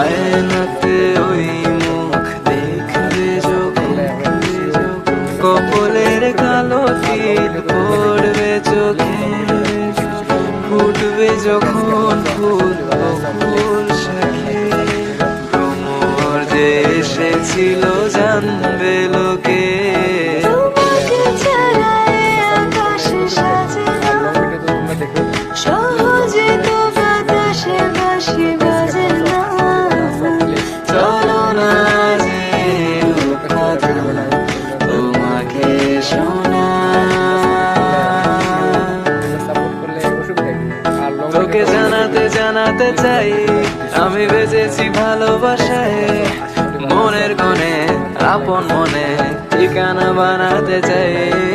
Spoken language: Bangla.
আয়নাতে ওই মুখ দেখলে যখন কপলের কালো তীর পড়বে চোখে। ফুটবে যখন ফুল ফুল শাখে। তোমার যে এসেছিল জান তোমাকে শোনা। জানাতে জানাতে চাই, আমি বেঁচেছি ভালোবাসায়। মনের কোণে, আপন মনে ঠিকানা বানাতে চাই।